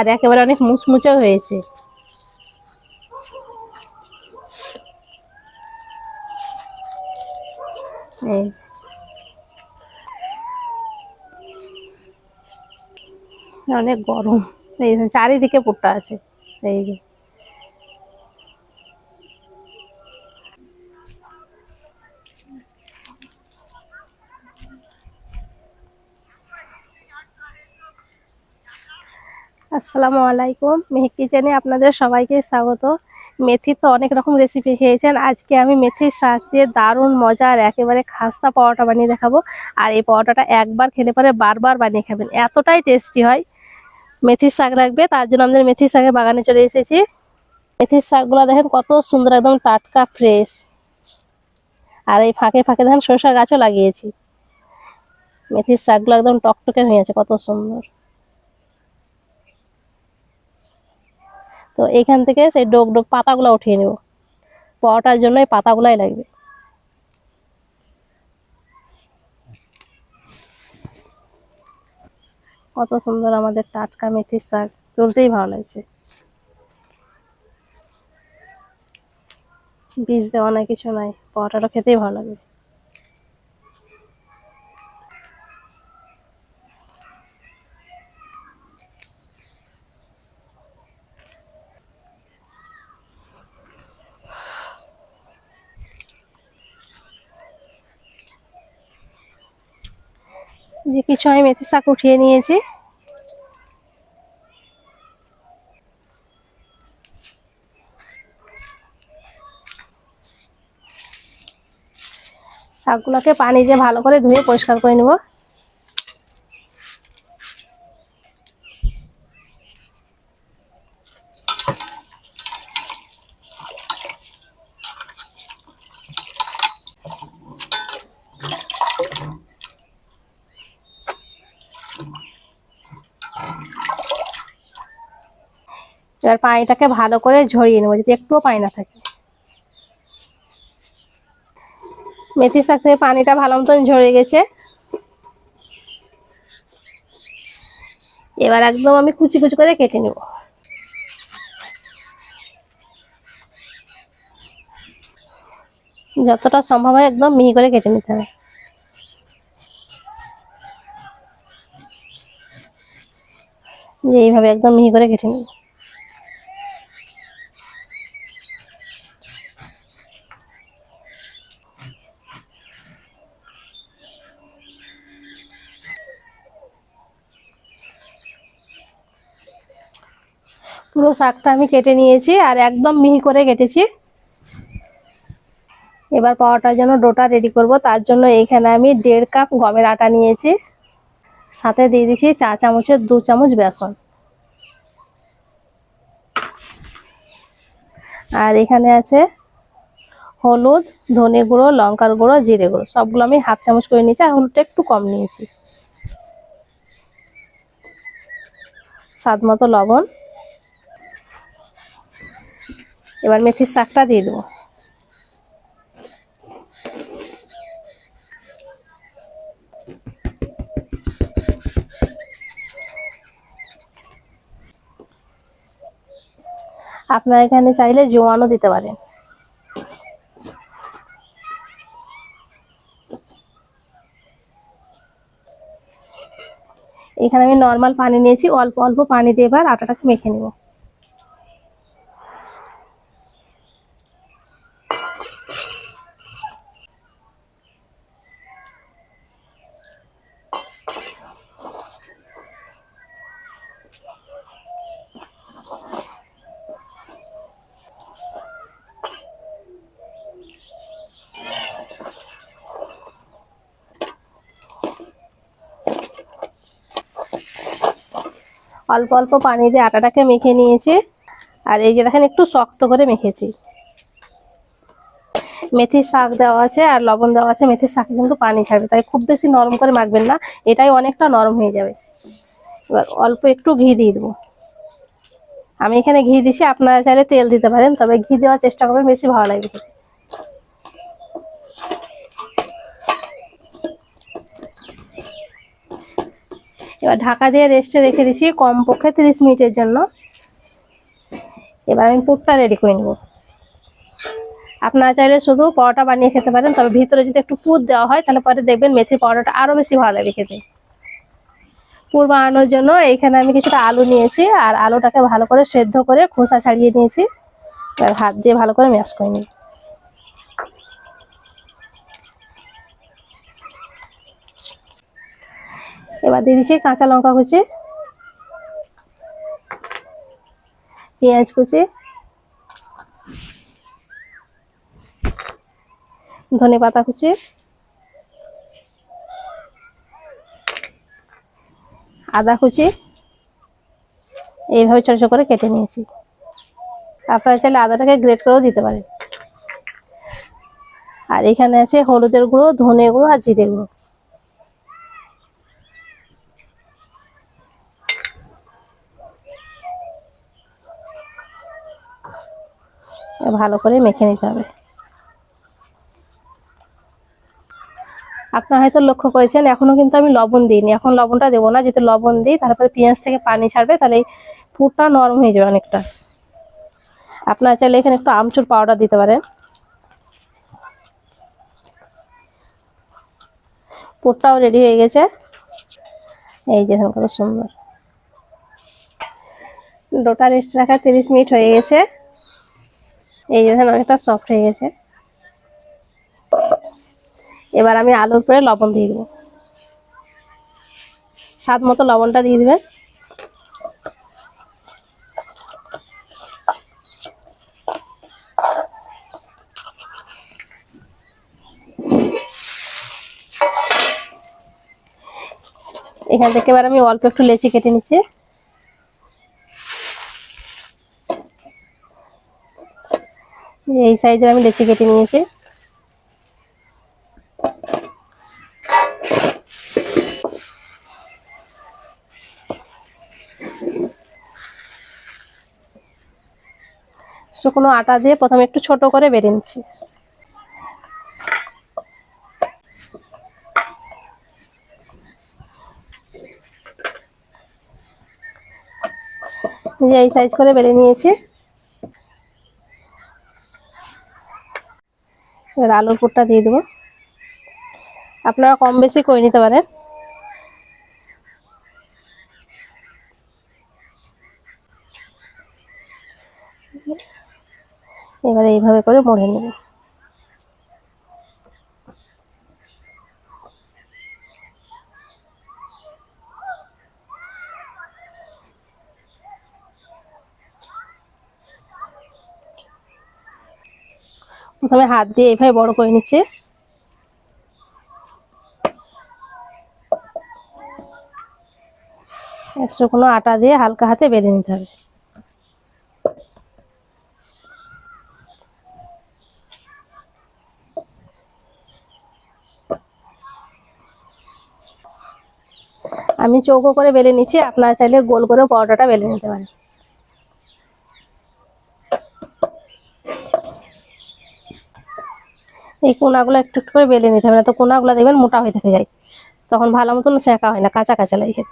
আর একেবারে অনেক মুচমুচা হয়েছে। এই। অনেক গরম। এই চারিদিকে পোটা আছে। এই যে। আসসালামু আলাইকুম। মেহেক কিচেনে আপনাদের সবাইকে স্বাগত। মেথির তো অনেক রকম রেসিপি খেয়েছেন। আজকে আমি মেথির শাক দিয়ে দারুণ মজার একেবারে খাস্তা পাওয়াটা বানিয়ে দেখাবো। আর এই পাওয়াটাটা একবার খেলে পরে বারবার বানিয়ে খাবেন। এতটাই টেস্টি হয়। মেথির শাক রাখবে তার জন্য আমাদের মেথির শাকের বাগানে চলে এসেছি। মেথির শাকগুলো দেখেন কত সুন্দর একদম টাটকা ফ্রেশ আর এই ফাঁকে ফাঁকে দেখেন সরষা গাছও লাগিয়েছি। মেথির শাকগুলো একদম টকটকে হয়ে আছে, কত সুন্দর। তো এখান থেকে সেই ডোক ডোক পাতাগুলো উঠিয়ে নেব। পরোটার জন্য এই পাতাগুলাই লাগবে। কত সুন্দর আমাদের টাটকা মেথির শাক, তুলতেই ভালো লাগছে। বীজ দেওয়া নাই, কিছু নাই, পরোটাটা খেতেই ভালো লাগবে। যে কিছু আমি মেথি শাক উঠিয়ে নিয়েছি। শাকগুলোকে পানি দিয়ে ভালো করে ধুয়ে পরিষ্কার করে নেব। এবার পানিটাকে ভালো করে ঝরিয়ে নেব যদি একটুও পানি না থাকে। মেথি শাক থেকে পানিটা ভালো মতন ঝরে গেছে। এবার একদম আমি কুচি কুচি করে কেটে নেব। যতটা সম্ভব হয় একদম মিহি করে কেটে নিতে হবে। এইভাবে একদম মিহি করে কেটে নেব। পুরো শাকটা আমি কেটে নিয়েছি আর একদম মিহি করে কেটেছি। এবার পাওয়াটার জন্য ডোটা রেডি করব। তার জন্য এখানে আমি দেড় কাপ গমের আটা নিয়েছি। সাথে দিয়ে দিচ্ছি চা চামচের দু চামচ বেসন। আর এখানে আছে হলুদ, ধনে গুঁড়ো, লঙ্কার গুঁড়ো, জিরে গুঁড়ো। সবগুলো আমি হাফ চামচ করে নিয়েছি আর হলুদটা একটু কম নিয়েছি। স্বাদ মতো লবণ। এবার মেথির শাকটা দিয়ে দেবো। আপনারা এখানে চাইলে জোয়ানও দিতে পারেন। এখানে আমি নর্মাল পানি নিয়েছি, অল্প অল্প পানি দিয়ে এবার আটাটাকে মেখে নেব। অল্প অল্প পানি দিয়ে আটাটাকে মেখে নিয়েছি। আর এই যে দেখেন, একটু শক্ত করে মেখেছি। মেথির শাক দেওয়া আছে আর লবণ দেওয়া আছে। মেথির শাকে কিন্তু পানি ছাড়বে তাই খুব বেশি নরম করে মাখবেন না। এটাই অনেকটা নরম হয়ে যাবে। এবার অল্প একটু ঘি দিয়ে দেবো। আমি এখানে ঘি দিছি, আপনারা চাইলে তেল দিতে পারেন, তবে ঘি দেওয়ার চেষ্টা করবেন, বেশি ভালো লাগবে এবার ঢাকা দিয়ে রেস্টে রেখে দিচ্ছি কমপক্ষে তিরিশ মিনিটের জন্য। এবার আমি পুরটা রেডি করে নেব। আপনারা চাইলে শুধু পরোটা বানিয়ে খেতে পারেন, তবে ভিতরে যদি একটু পুর দেওয়া হয়, তাহলে পরে দেখবেন মেথির পরোটা আরও বেশি ভালো লাগে খেতে। পুর বানানোর জন্য এইখানে আমি কিছুটা আলু নিয়েছি, আর আলুটাকে ভালো করে সেদ্ধ করে খোসা ছাড়িয়ে নিয়েছি। এবার হাত দিয়ে ভালো করে ম্যাশ করে নিই এবার দিয়ে দিচ্ছি কাঁচা লঙ্কা কুচি, পেঁয়াজ কুচি, ধনে পাতা কুচি, আদা কুচি, এইভাবে ছোট ছোট করে কেটে নিয়েছি। আপনারা চাইলে আদাটাকে গ্রেট করেও দিতে পারেন। আর এখানে আছে হলুদের গুঁড়ো, ধনে গুঁড়ো আর জিরে গুঁড়ো। ভালো করে মেখে নিতে হবে। আপনারা হয়তো লক্ষ্য করেছেন, এখনও কিন্তু আমি লবণ দিইনি। এখন লবণটা দেবো না যদি লবণ দিই, তারপরে পেঁয়াজ থেকে পানি ছাড়বে, তাহলে পুরটা নরম হয়ে যাবে অনেকটা। আপনারা চাইলে এখানে একটু আমচুর পাউডার দিতে পারেন। পুরটাও রেডি হয়ে গেছে। এই যে কত সুন্দর। ডোটা রেস্ট রাখা তিরিশ মিনিট হয়ে গেছে। এই যে অনেকটা সফট হয়ে গেছে। এবার আমি আলুর পরে লবণ দিয়ে দেবো। স্বাদ মতো লবণটা দিয়ে দেবেন। এখান থেকে এবার আমি অল্প একটু লেচি কেটে নিচ্ছি। এই সাইজের আমি লেচি কেটে নিয়েছি। শুকনো আটা দিয়ে প্রথমে একটু ছোট করে বেড়ে নিচ্ছি। এই সাইজ করে বেড়ে নিয়েছি। এবার আলুর পুরটা দিয়ে দেবো। আপনারা কম বেশি করে নিতে পারেন। এবার এইভাবে করে মরে নেব। প্রথমে হাত দিয়ে এইভাবে বড় করে নিচ্ছে। একশো কোনো আটা দিয়ে হালকা হাতে বেঁধে নিতে হবে। আমি চৌকো করে বেলে নিচ্ছি, আপনারা চাইলে গোল করে পরোটাটা বেলে নিতে পারেন। এই কোনাগুলো একটু একটু করে বেলে নিতে হবে, না তো কোনাগুলো দেখবেন মোটা হয়ে থেকে যায়। তখন ভালো মতন সেঁকা হয় না, কাঁচা কাঁচা লাগে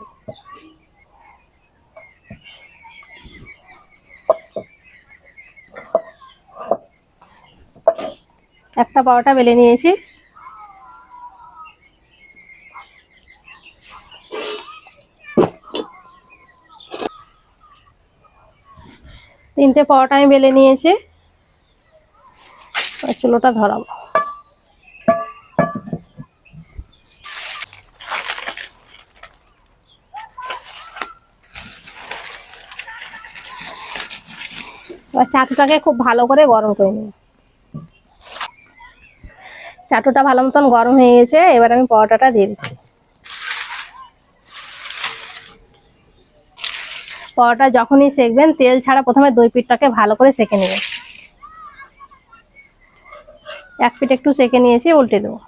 একটা পরোটা বেলে নিয়েছি। তিনটে পরোটা আমি বেলে নিয়েছি। চুলোটা ধরাবো। চাটুটাকে খুব ভালো করে গরম করে নিই। চাটুটা ভালো মতন গরম হয়ে গেছে, এবার আমি পরোটাটা দিয়ে দিচ্ছি। পরোটা যখনই সেকবেন, তেল ছাড়া প্রথমে দুই পিঠটাকে ভালো করে সেকে নেবেন। এক পিঠ একটু সেকে নিয়েছি, উল্টে দেবো।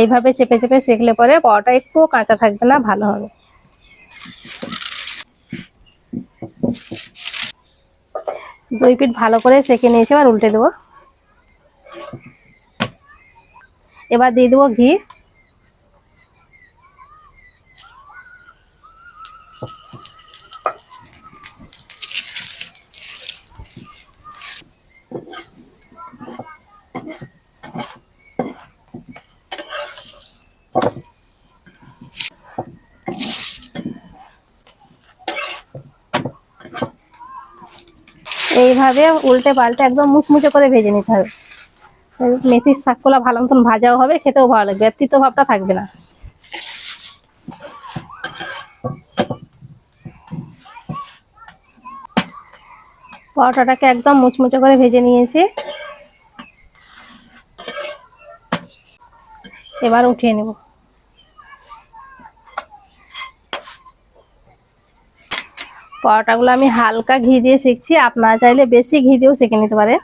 এইভাবে চেপে চেপে শেখলে পরে পরোটা একটু কাঁচা থাকবে না, ভালো হবে। দুই পিঠ ভালো করে সেঁকে নিয়েছি আর উল্টে দেবো। এবার দিয়ে দেবো ঘি। এইভাবে উল্টে পাল্টে একদম মুচমুচে করে ভেজে নিতে হবে। মেথির শাকগুলো ভালো মতন ভাজাও হবে, খেতেও ভালো লাগবে তিতো ভাবটা থাকবে না। পরোটাটাকে একদম মুচমুচে করে ভেজে নিয়েছি। এবার উঠিয়ে নেব। পরোটাগুলো আমি হালকা ঘি দিয়ে শিখছি আপনারা চাইলে বেশি ঘি দিয়েও শিখে নিতে পারে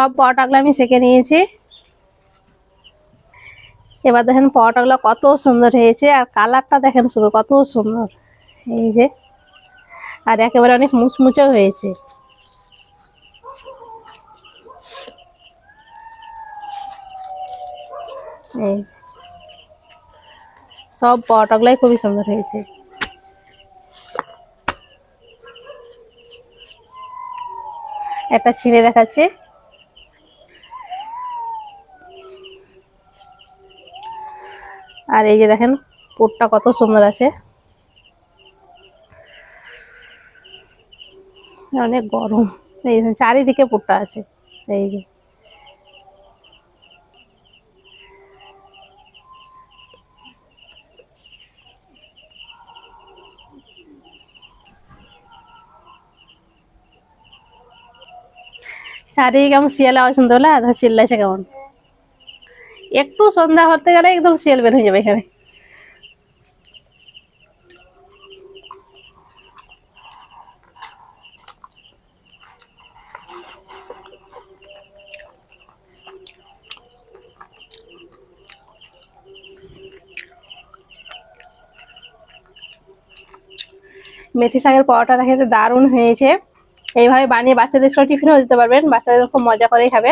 সব পরোটাগুলো আমি সেঁকে নিয়েছি। এবার দেখেন পরোটাগুলো কত সুন্দর হয়েছে, আর কালারটা দেখেন শুধু কত সুন্দর। এই যে, আর একেবারে অনেক মুচমুচেও হয়েছে। এই সব পরোটাগুলাই খুবই সুন্দর হয়েছে। একটা ছিঁড়ে দেখাচ্ছি। আর এই যে দেখেন, পুরটা কত সুন্দর আছে। অনেক গরম। এই দেখেন চারিদিকে পুরটা আছে। এই যে। চারিদিকে কেমন শিয়ালে শুনতে পেলে আধা চিল্লাইছে কেমন? একটু সন্ধ্যা হতে গেলে একদম সেল বের হয়ে যাবে এখানে। মেথি শাকের পরোটাটা খেতে দারুণ হয়েছে। এইভাবে বানিয়ে বাচ্চাদের সব টিফিনেও দিতে পারবেন, বাচ্চাদের খুব মজা করেই খাবে।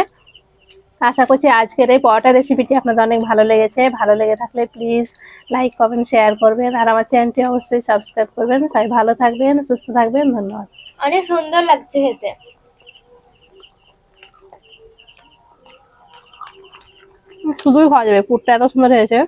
আশা করছি আজকের এই পরোটা রেসিপিটি আপনাদের অনেক ভালো লেগেছে। ভালো লেগে থাকলে প্লিজ লাইক কমেন্ট শেয়ার করবেন। আর আমার চ্যানেলটি অবশ্যই সাবস্ক্রাইব করবেন। সবাই ভালো থাকবেন সুস্থ থাকবেন। ধন্যবাদ। অনেক সুন্দর লাগছে খেতে। শুধুই খাওয়া যাবে পুরটা এত সুন্দর হয়েছে।